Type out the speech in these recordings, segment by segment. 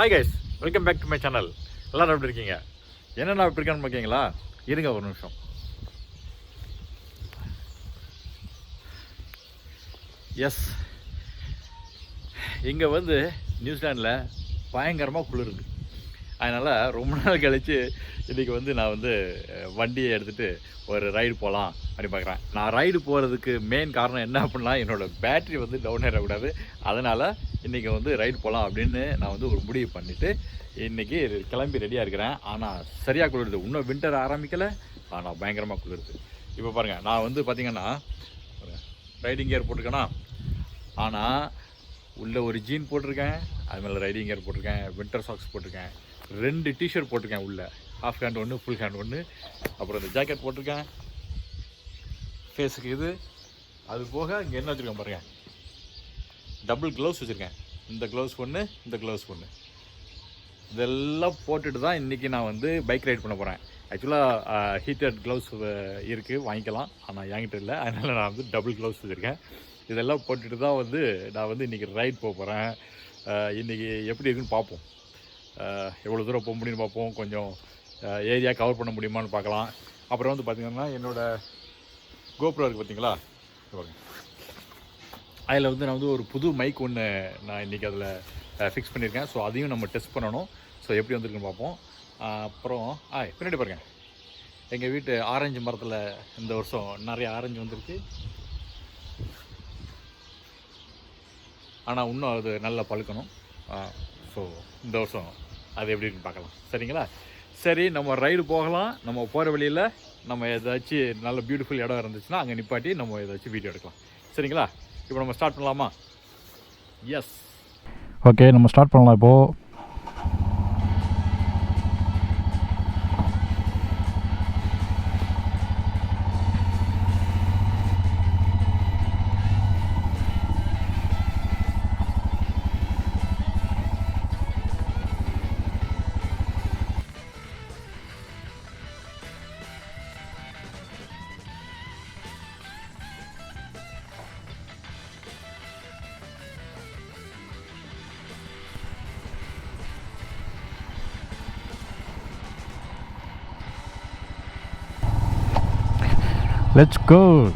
Hi guys welcome back to my channel எல்லோரும் எப்படி இருக்கீங்க? என்னென்ன எப்படி இருக்கான்னு பார்க்கீங்களா இருங்க ஒரு நிமிஷம். எஸ் இங்கே வந்து நியூசிலாண்டில் பயங்கரமாக குளிருது அதனால் ரொம்ப நாள் கழித்து இன்றைக்கி வந்து நான் வந்து வண்டியை எடுத்துகிட்டு ஒரு ரைடு போகலாம் அப்படி பார்க்குறேன். நான் ரைடு போகிறதுக்கு மெயின் காரணம் என்ன அப்படின்னா என்னோடய பேட்டரி வந்து டவுன் ஆகிடக்கூடாது அதனால் இன்றைக்கி வந்து ரைடு போகலாம் அப்படின்னு நான் வந்து ஒரு முடிவு பண்ணிவிட்டு இன்றைக்கி கிளம்பி ரெடியாக இருக்கிறேன். ஆனால் சரியாக குளிருது. இன்னும் வின்டர் ஆரம்பிக்கலை. ஆனால் பயங்கரமாக குளிருது. இப்போ பாருங்கள் நான் வந்து பார்த்திங்கன்னா ரைடிங் கியர் போட்டிருக்கேன்னா ஆனால் உள்ளே ஒரு ஜீன் போட்டிருக்கேன் அது மேலே ரைடிங் கியர் போட்டிருக்கேன் வின்டர் சாக்ஸ் போட்டிருக்கேன் ரெண்டு டிஷர்ட் போட்டிருக்கேன் உள்ளே. ஹாஃப் ஹேண்ட் ஒன்று ஃபுல் ஹேண்ட் ஒன்று அப்புறம் இந்த ஜாக்கெட் போட்டிருக்கேன். ஃபேஸுக்கு இது அது போக இங்கே என்ன வச்சுருக்கேன் பாருங்கள் டபுள் க்ளவுஸ் வச்சுருக்கேன். இந்த க்ளவுஸ் ஒன்று இந்த க்ளவுஸ் ஒன்று இதெல்லாம் போட்டுட்டு தான் இன்றைக்கி நான் வந்து பைக் ரைட் பண்ண போகிறேன் ஆக்சுவலாக ஹீட்டட் க்ளவுஸ் இருக்குது வாங்கிக்கலாம். ஆனால் என்கிட்ட இல்லை. அதனால் நான் வந்து டபுள் க்ளவுஸ் வச்சுருக்கேன். இதெல்லாம் போட்டுட்டு தான் வந்து நான் வந்து இன்றைக்கி ரைட் போக போகிறேன் இன்றைக்கி எப்படி இருக்குன்னு பார்ப்போம். எவ்வளோ தூரம் போக முடியும்னு பார்ப்போம். கொஞ்சம் ஏரியா கவர் பண்ண முடியுமான்னு பார்க்கலாம். அப்புறம் வந்து பார்த்திங்கன்னா என்னோடய கோப்ரோ இருக்குது பார்த்தீங்களா பாருங்க. அதில் வந்து நான் வந்து ஒரு புது மைக் ஒன்று நான் இன்றைக்கி அதில் ஃபிக்ஸ் பண்ணியிருக்கேன் ஸோ அதையும் நம்ம டெஸ்ட் பண்ணணும். ஸோ எப்படி வந்திருக்குன்னு பார்ப்போம். அப்புறம் ஆ பின்னாடி பாருங்க. எங்கள் வீட்டு ஆரஞ்சு மரத்தில் இந்த வருஷம் நிறைய ஆரஞ்சு வந்திருக்கு. ஆனால் இன்னும் அது நல்லா பழுக்கணும். ஸோ இந்த வருஷம் அது எப்படி இருக்குன்னு பார்க்கலாம். சரிங்களா? சரி நம்ம ரைடு போகலாம். நம்ம போகிற வழியில் நம்ம ஏதாச்சும் நல்ல பியூட்டிஃபுல் இடம் இருந்துச்சுன்னா அங்கே நிப்பாட்டி நம்ம ஏதாச்சும் வீடியோ எடுக்கலாம். சரிங்களா? இப்போ நம்ம ஸ்டார்ட் பண்ணலாமா? எஸ் ஓகே நம்ம ஸ்டார்ட் பண்ணலாம் இப்போது Let's go.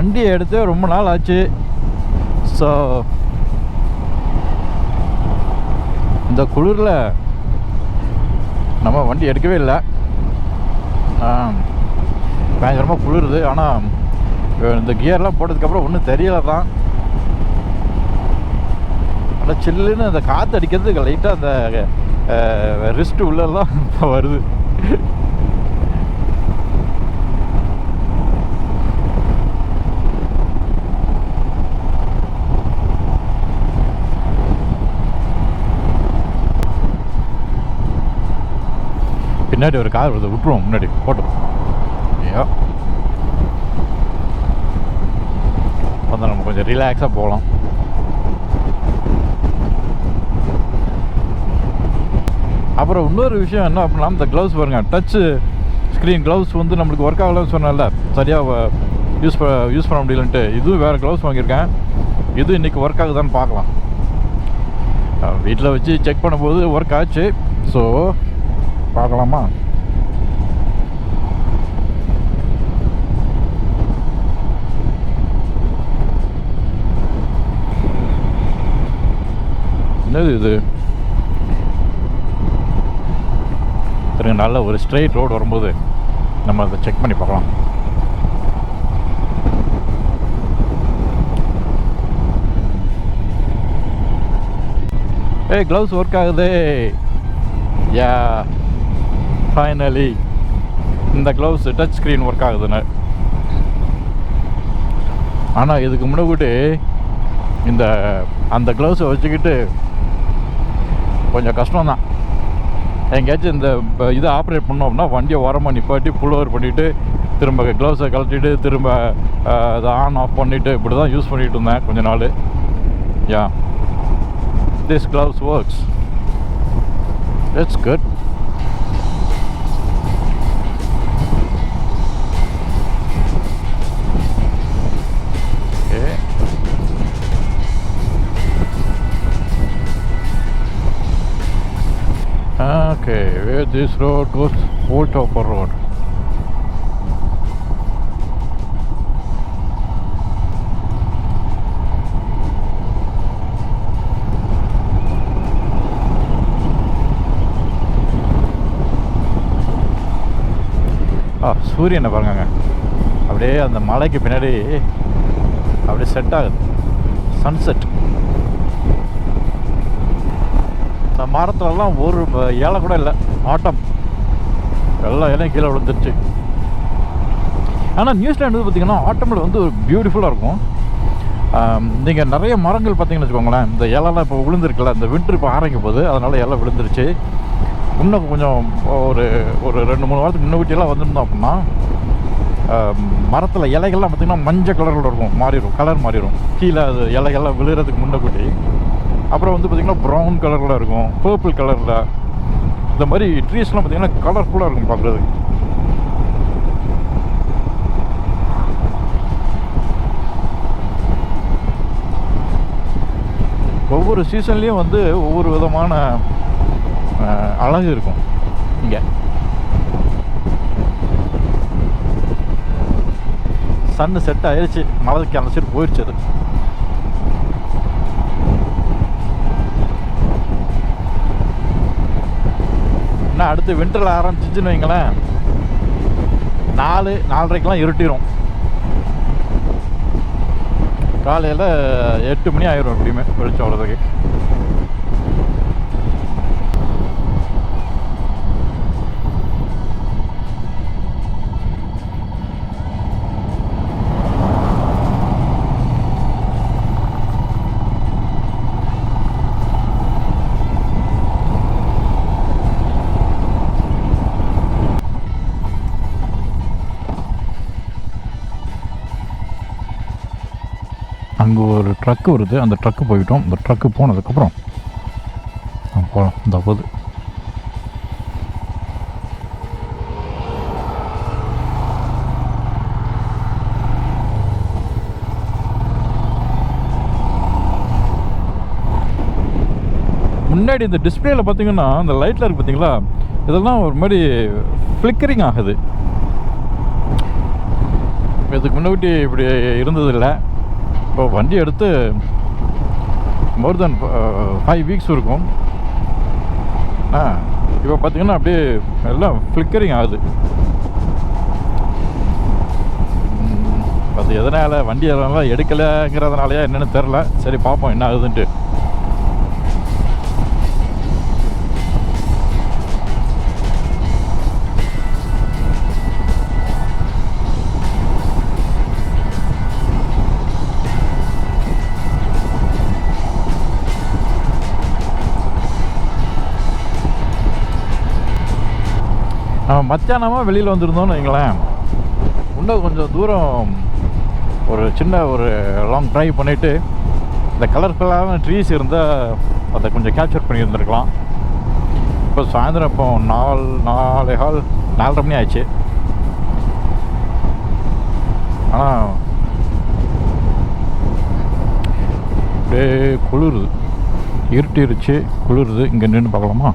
வண்டி எடுத்து ரொம்ப நாள் ஆச்சு. ஸோ இந்த குளிரில் நம்ம வண்டி எடுக்கவே இல்லை. பயங்கரமாக குளிருது. ஆனால் இந்த கியர்லாம் போட்டதுக்கப்புறம் ஒன்றும் தெரியலை தான். ஆனால் சில்லுன்னு அந்த காற்று அடிக்கிறதுக்கு லைட்டாக அந்த ரிஸ்ட்டு உள்ளெல்லாம் வருது. பின்னாடி ஒரு கார் வருது விட்டுருவோம் முன்னாடி. போட்டோம் ஐயோ. வந்து நம்ம கொஞ்சம் ரிலாக்ஸாக போகலாம். அப்புறம் இன்னொரு விஷயம் என்ன அப்படின்னா இந்த க்ளவுஸ் பாருங்கள் டச்சு ஸ்க்ரீன் க்ளவுஸ் வந்து நம்மளுக்கு ஒர்க் ஆகலன்னு சொன்னால சரியாக யூஸ் ப யூஸ் பண்ண முடியலன்ட்டு. இதுவும் வேறு க்ளவுஸ் வாங்கியிருக்கேன். இது இன்றைக்கி ஒர்க் ஆகுதான்னு பார்க்கலாம். வீட்டில் வச்சு செக் பண்ணும்போது ஒர்க் ஆச்சு. ஸோ பார்க்கலாமா? என்னது இது? சரிங்க நல்ல ஒரு ஸ்ட்ரெயிட் ரோடு வரும்போது நம்ம அதை செக் பண்ணி பார்க்கலாம். ஏய் க்ளவுஸ் ஒர்க் ஆகுது. யா. ஃபைனலி இந்த க்ளவுஸ் டச் ஸ்க்ரீன் ஒர்க் ஆகுதுன்னு. ஆனால் இதுக்கு முன்னாடி இந்த அந்த க்ளவுஸை வச்சுக்கிட்டு கொஞ்சம் கஷ்டம்தான். எங்கேயாச்சும் இந்த இதை ஆப்ரேட் பண்ணோம் அப்படின்னா வண்டியை ஓரமாக நிப்பாட்டி புல் ஓவர் பண்ணிவிட்டு திரும்ப க்ளவுஸை கழட்டிட்டு திரும்ப அதை ஆன் ஆஃப் பண்ணிவிட்டு இப்படி தான் யூஸ் பண்ணிகிட்டு இருந்தேன் கொஞ்ச நாள். Yeah this gloves works it's good this road goes, Old Topper Road. ஆ சூரியனை பாருங்க அப்படியே அந்த மலைக்கு பின்னாடி அப்படியே செட் ஆகுது. சன்செட் இந்த மரத்துலலாம் ஒரு ஏழை இலை கூட இல்லை. ஆட்டம். எல்லா இலையும் கீழே விழுந்துருச்சு. ஆனால் நியூசிலாண்டு வந்து பார்த்தீங்கன்னா ஆட்டமில் வந்து ஒரு பியூட்டிஃபுல்லாக இருக்கும். நீங்கள் நிறைய மரங்கள் பார்த்தீங்கன்னு வச்சுக்கோங்களேன் இந்த இலைலாம் இப்போ விழுந்திருக்குல்ல இந்த வின்ட்ரு இப்போ ஆரம்பிக்க போது அதனால் இலை விழுந்துருச்சு. இன்னும் கொஞ்சம் ஒரு ஒரு ரெண்டு மூணு வாரத்துக்கு முன்னாடியெல்லாம் வந்திருந்தோம் அப்படின்னா மரத்தில் இலைகள்லாம் பார்த்திங்கன்னா மஞ்சள் கலரில் இருக்கும் மாறிடும் கலர் மாறிடும். கீழே அது இலைகள்லாம் விழுகிறதுக்கு முன்னக்கூட்டி அப்புறம் வந்து பார்த்திங்கன்னா ப்ரௌன் கலரில் இருக்கும் பர்பிள் கலரில் இந்த மாதிரி ட்ரீஸ்லாம் பார்த்திங்கன்னா கலர்ஃபுல்லாக இருக்கும் பார்க்குறதுக்கு. ஒவ்வொரு சீசன்லேயும் வந்து ஒவ்வொரு விதமான அழகு இருக்கும் இங்கே. சன்னு செட் ஆயிடுச்சு மலைக்கு அந்த சைடு போயிடுச்சு அது. ஏன்னா அடுத்து விண்டரில் ஆரம்பிச்சிச்சுன்னு வைங்களேன் நாலு நாலரைக்கெலாம் இருட்டிடும் காலையில் எட்டு மணி ஆயிரும் எப்படியுமே வெளிச்சம் வர்றதுக்கு. அங்கே ஒரு ட்ரக்கு வருது. அந்த ட்ரக்கு போயிட்டோம். அந்த ட்ரக்கு போனதுக்கப்புறம் போகலாம் இந்த போது முன்னாடி இந்த டிஸ்பிளேயில் பார்த்தீங்கன்னா அந்த லைட்டில் இருக்கு பார்த்தீங்களா இதெல்லாம் ஒரு மாதிரி ஃப்ளிக்கரிங் ஆகுது. இதுக்கு முன்னாடி இப்படி இருந்ததில்லை. இப்போ வண்டி எடுத்து மோர் தென் ஃபைவ் வீக்ஸ் இருக்கும். ஆ இப்போ பார்த்தீங்கன்னா அப்படியே எல்லாம் ஃப்ளிக்கரிங் ஆகுது. அது எதனால் வண்டி எதனால் எடுக்கலைங்கிறதுனாலயா என்னென்னு தெரில சரி பார்ப்போம் என்ன ஆகுதுன்ட்டு. நம்ம மத்தியானமாக வெளியில் வந்திருந்தோம்னு வைங்களேன். இன்னும் கொஞ்சம் தூரம் ஒரு சின்ன ஒரு லாங் ட்ரைவ் பண்ணிவிட்டு இந்த கலர்ஃபுல்லான ட்ரீஸ் இருந்தால் அதை கொஞ்சம் கேப்சர் பண்ணியிருந்துருக்கலாம் இப்போ சாயந்தரம் இப்போ நாலு நாலே ஹால் நாலரை மணி ஆயிடுச்சு. ஆனால் அப்படியே குளிருது. இருட்டிருச்சு குளிருது. இங்கே நின்று பார்க்கலாமா?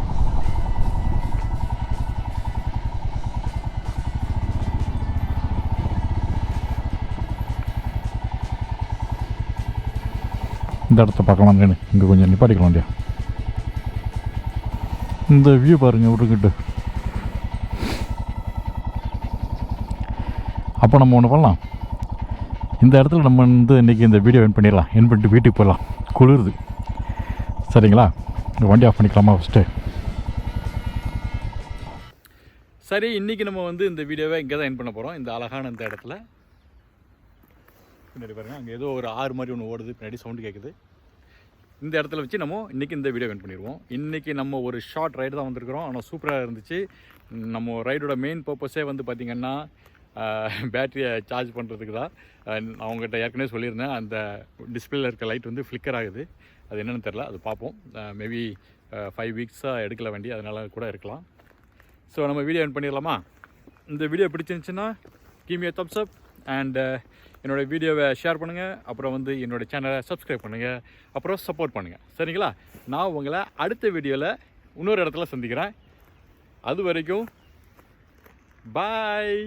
இந்த இடத்த பார்க்கலாம் இங்கே கொஞ்சம் நிப்பாட்டிக்கலாம் இல்லையா இந்த வியூ பாருங்கள் விட்டுக்கிட்டு அப்போ நம்ம ஒன்று பண்ணலாம். இந்த இடத்துல நம்ம வந்து இன்றைக்கி இந்த வீடியோ என் பண்ணிடலாம். என் பண்ணிட்டு வீட்டுக்கு போயிடலாம். குளிருது. சரிங்களா? இந்த வண்டி ஆஃப் பண்ணிக்கலாமா ஃபஸ்ட்டு சரி இன்றைக்கி நம்ம வந்து இந்த வீடியோவை இங்கே தான் என் பண்ண போகிறோம் இந்த அழகான இந்த இடத்துல. பின்னாடி பாருங்கள் அங்கே ஏதோ ஒரு ஆறு மாதிரி ஒன்று ஓடுது. பின்னாடி சவுண்டு கேட்குது இந்த இடத்துல வச்சு நம்ம இன்றைக்கி இந்த வீடியோ என் பண்ணிடுவோம். இன்றைக்கி நம்ம ஒரு ஷார்ட் ரைடு தான் வந்திருக்கிறோம். ஆனால் சூப்பராக இருந்துச்சு. நம்ம ரைடோட மெயின் பர்பஸே வந்து பார்த்திங்கன்னா பேட்டரியை சார்ஜ் பண்ணுறதுக்கு தான். அவங்ககிட்ட ஏற்கனவே சொல்லியிருந்தேன். அந்த டிஸ்பிளேல இருக்க லைட் வந்து ஃப்ளிக்கர் ஆகுது. அது என்னென்னு தெரில அது பார்ப்போம். மேபி ஃபைவ் வீக்ஸாக எடுக்கல வண்டி. அதனால் கூட இருக்கலாம். ஸோ நம்ம வீடியோ என் பண்ணிடலாமா? இந்த வீடியோ பிடிச்சிருந்துச்சுன்னா கிமியா தப்ஸ் அப் அண்ட் என்னோடய வீடியோவை ஷேர் பண்ணுங்கள் அப்புறம் வந்து என்னோடய சேனலை சப்ஸ்கிரைப் பண்ணுங்கள் அப்புறம் சப்போர்ட் பண்ணுங்கள் சரிங்களா? நான் உங்களை அடுத்த வீடியோவில் இன்னொரு இடத்துல சந்திக்கிறேன். அது வரைக்கும் பாய்